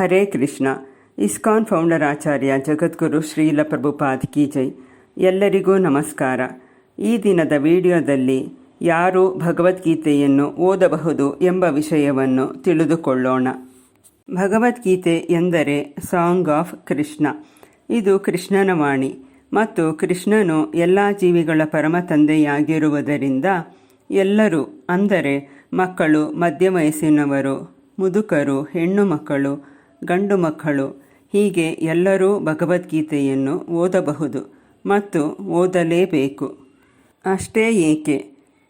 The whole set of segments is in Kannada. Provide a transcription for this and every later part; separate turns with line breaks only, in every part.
ಹರೇ ಕೃಷ್ಣ. ಇಸ್ಕಾನ್ ಫೌಂಡರ್ ಆಚಾರ್ಯ ಜಗದ್ಗುರು ಶ್ರೀಲ ಪ್ರಭುಪಾದ್ ಕಿ ಜೈ. ಎಲ್ಲರಿಗೂ ನಮಸ್ಕಾರ. ಈ ದಿನದ ವಿಡಿಯೋದಲ್ಲಿ ಯಾರು ಭಗವದ್ಗೀತೆಯನ್ನು ಓದಬಹುದು ಎಂಬ ವಿಷಯವನ್ನು ತಿಳಿದುಕೊಳ್ಳೋಣ. ಭಗವದ್ಗೀತೆ ಎಂದರೆ ಸಾಂಗ್ ಆಫ್ ಕೃಷ್ಣ. ಇದು ಕೃಷ್ಣನ ವಾಣಿ ಮತ್ತು ಕೃಷ್ಣನು ಎಲ್ಲ ಜೀವಿಗಳ ಪರಮ ತಂದೆಯಾಗಿರುವುದರಿಂದ ಎಲ್ಲರೂ ಅಂದರೆ ಮಕ್ಕಳು ಮಧ್ಯ ವಯಸ್ಸಿನವರು ಮುದುಕರು, ಹೆಣ್ಣು ಮಕ್ಕಳು ಗಂಡು ಮಕ್ಕಳು. ಹೀಗೆ ಎಲ್ಲರೂ ಭಗವದ್ಗೀತೆಯನ್ನು ಓದಬಹುದು ಮತ್ತು ಓದಲೇಬೇಕು. ಅಷ್ಟೇ ಏಕೆ?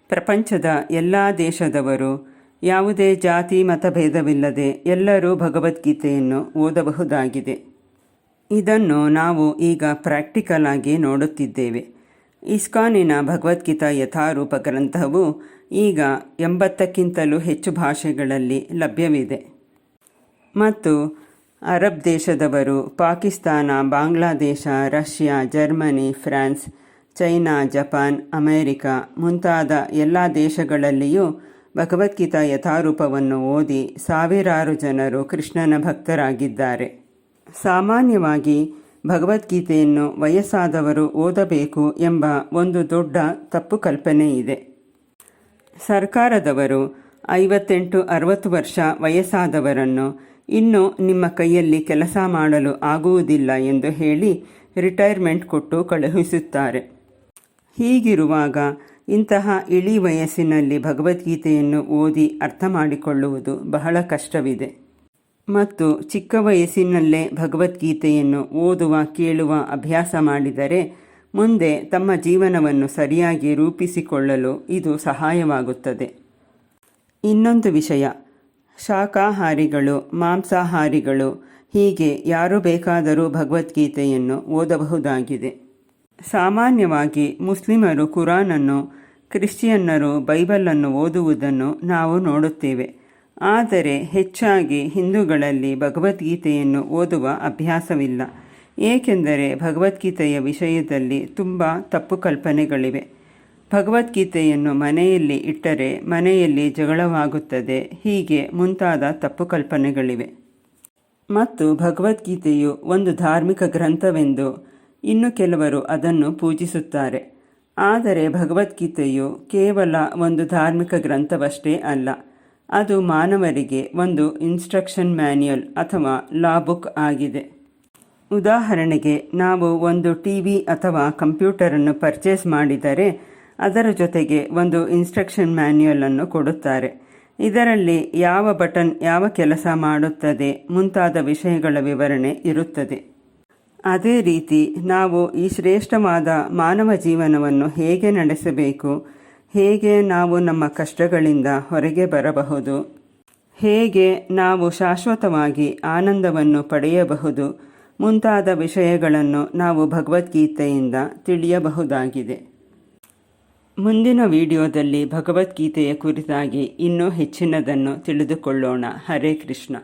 ಪ್ರಪಂಚದ ಎಲ್ಲ ದೇಶದವರು ಯಾವುದೇ ಜಾತಿ ಮತಭೇದವಿಲ್ಲದೆ ಎಲ್ಲರೂ ಭಗವದ್ಗೀತೆಯನ್ನು ಓದಬಹುದಾಗಿದೆ. ಇದನ್ನು ನಾವು ಈಗ ಪ್ರಾಕ್ಟಿಕಲ್ ಆಗಿ ನೋಡುತ್ತಿದ್ದೇವೆ. ಇಸ್ಕಾನಿನ ಭಗವದ್ಗೀತಾ ಯಥಾರೂಪ ಗ್ರಂಥವು ಈಗ ಎಂಬತ್ತಕ್ಕಿಂತಲೂ ಹೆಚ್ಚು ಭಾಷೆಗಳಲ್ಲಿ ಲಭ್ಯವಿದೆ. ಮತ್ತು ಅರಬ್ ದೇಶದವರು Pakistan, Bangladesh, Russia, Germany, France, China, Japan, America ಮುಂತಾದ ಎಲ್ಲ ದೇಶಗಳಲ್ಲಿಯೂ ಭಗವದ್ಗೀತಾ ಯಥಾರೂಪವನ್ನು ಓದಿ ಸಾವಿರಾರು ಜನರು ಕೃಷ್ಣನ ಭಕ್ತರಾಗಿದ್ದಾರೆ. ಸಾಮಾನ್ಯವಾಗಿ ಭಗವದ್ಗೀತೆಯನ್ನು ವಯಸ್ಸಾದವರು ಓದಬೇಕು ಎಂಬ ಒಂದು ದೊಡ್ಡ ತಪ್ಪು ಕಲ್ಪನೆ ಇದೆ. ಸರ್ಕಾರದವರು ಐವತ್ತೆಂಟು ಅರವತ್ತು ವರ್ಷ ವಯಸ್ಸಾದವರನ್ನು ಇನ್ನು ನಿಮ್ಮ ಕೈಯಲ್ಲಿ ಕೆಲಸ ಮಾಡಲು ಆಗುವುದಿಲ್ಲ ಎಂದು ಹೇಳಿ ರಿಟೈರ್ಮೆಂಟ್ ಕೊಟ್ಟು ಕಳುಹಿಸುತ್ತಾರೆ. ಹೀಗಿರುವಾಗ ಇಂತಹ ಇಳಿ ವಯಸ್ಸಿನಲ್ಲಿ ಭಗವದ್ಗೀತೆಯನ್ನು ಓದಿ ಅರ್ಥ ಮಾಡಿಕೊಳ್ಳುವುದು ಬಹಳ ಕಷ್ಟವಿದೆ. ಮತ್ತು ಚಿಕ್ಕ ವಯಸ್ಸಿನಲ್ಲೇ ಭಗವದ್ಗೀತೆಯನ್ನು ಓದುವ, ಕೇಳುವ, ಅಭ್ಯಾಸ ಮಾಡಿದರೆ ಮುಂದೆ ತಮ್ಮ ಜೀವನವನ್ನು ಸರಿಯಾಗಿ ರೂಪಿಸಿಕೊಳ್ಳಲು ಇದು ಸಹಾಯವಾಗುತ್ತದೆ. ಇನ್ನೊಂದು ವಿಷಯ ಶಾಕಾಹಾರಿಗಳು ಮಾಂಸಾಹಾರಿಗಳು, ಹೀಗೆ ಯಾರು ಬೇಕಾದರೂ ಭಗವದ್ಗೀತೆಯನ್ನು ಓದಬಹುದಾಗಿದೆ. ಸಾಮಾನ್ಯವಾಗಿ ಮುಸ್ಲಿಮರು ಕುರಾನನ್ನು, ಕ್ರಿಶ್ಚಿಯನ್ನರು ಬೈಬಲನ್ನು ಓದುವುದನ್ನು ನಾವು ನೋಡುತ್ತೇವೆ. ಆದರೆ ಹೆಚ್ಚಾಗಿ ಹಿಂದೂಗಳಲ್ಲಿ ಭಗವದ್ಗೀತೆಯನ್ನು ಓದುವ ಅಭ್ಯಾಸವಿಲ್ಲ. ಏಕೆಂದರೆ ಭಗವದ್ಗೀತೆಯ ವಿಷಯದಲ್ಲಿ ತುಂಬ ತಪ್ಪು ಕಲ್ಪನೆಗಳಿವೆ. ಭಗವದ್ಗೀತೆಯನ್ನು ಮನೆಯಲ್ಲಿ ಇಟ್ಟರೆ ಮನೆಯಲ್ಲಿ ಜಗಳವಾಗುತ್ತದೆ. ಹೀಗೆ ಮುಂತಾದ ತಪ್ಪು ಕಲ್ಪನೆಗಳಿವೆ. ಮತ್ತು ಭಗವದ್ಗೀತೆಯು ಒಂದು ಧಾರ್ಮಿಕ ಗ್ರಂಥವೆಂದು ಇನ್ನು ಕೆಲವರು ಅದನ್ನು ಪೂಜಿಸುತ್ತಾರೆ. ಆದರೆ ಭಗವದ್ಗೀತೆಯು ಕೇವಲ ಒಂದು ಧಾರ್ಮಿಕ ಗ್ರಂಥವಷ್ಟೇ ಅಲ್ಲ. ಅದು ಮಾನವರಿಗೆ ಒಂದು ಇನ್ಸ್ಟ್ರಕ್ಷನ್ ಮ್ಯಾನ್ಯುಯಲ್ ಅಥವಾ ಲಾ ಬುಕ್ ಆಗಿದೆ. ಉದಾಹರಣೆಗೆ, ನಾವು ಒಂದು ಟಿ ವಿ ಅಥವಾ ಕಂಪ್ಯೂಟರನ್ನು ಪರ್ಚೇಸ್ ಮಾಡಿದರೆ ಅದರ ಜೊತೆಗೆ ಒಂದು ಇನ್ಸ್ಟ್ರಕ್ಷನ್ ಮ್ಯಾನ್ಯುಯಲ್ ಅನ್ನು ಕೊಡುತ್ತಾರೆ. ಇದರಲ್ಲಿ ಯಾವ ಬಟನ್ ಯಾವ ಕೆಲಸ ಮಾಡುತ್ತದೆ ಮುಂತಾದ ವಿಷಯಗಳ ವಿವರಣೆ ಇರುತ್ತದೆ. ಅದೇ ರೀತಿ ನಾವು ಈ ಶ್ರೇಷ್ಠವಾದ ಮಾನವ ಜೀವನವನ್ನು ಹೇಗೆ ನಡೆಸಬೇಕು, ಹೇಗೆ ನಾವು ನಮ್ಮ ಕಷ್ಟಗಳಿಂದ ಹೊರಗೆ ಬರಬಹುದು, ಹೇಗೆ ನಾವು ಶಾಶ್ವತವಾಗಿ ಆನಂದವನ್ನು ಪಡೆಯಬಹುದು ಮುಂತಾದ ವಿಷಯಗಳನ್ನು ನಾವು ಭಗವದ್ಗೀತೆಯಿಂದ ತಿಳಿಯಬಹುದಾಗಿದೆ. ಮುಂದಿನ ವಿಡಿಯೋದಲ್ಲಿ ಭಗವದ್ಗೀತೆಯ ಕುರಿತಾಗಿ ಇನ್ನೂ ಹೆಚ್ಚಿನದನ್ನು ತಿಳಿದುಕೊಳ್ಳೋಣ. ಹರೇ ಕೃಷ್ಣ.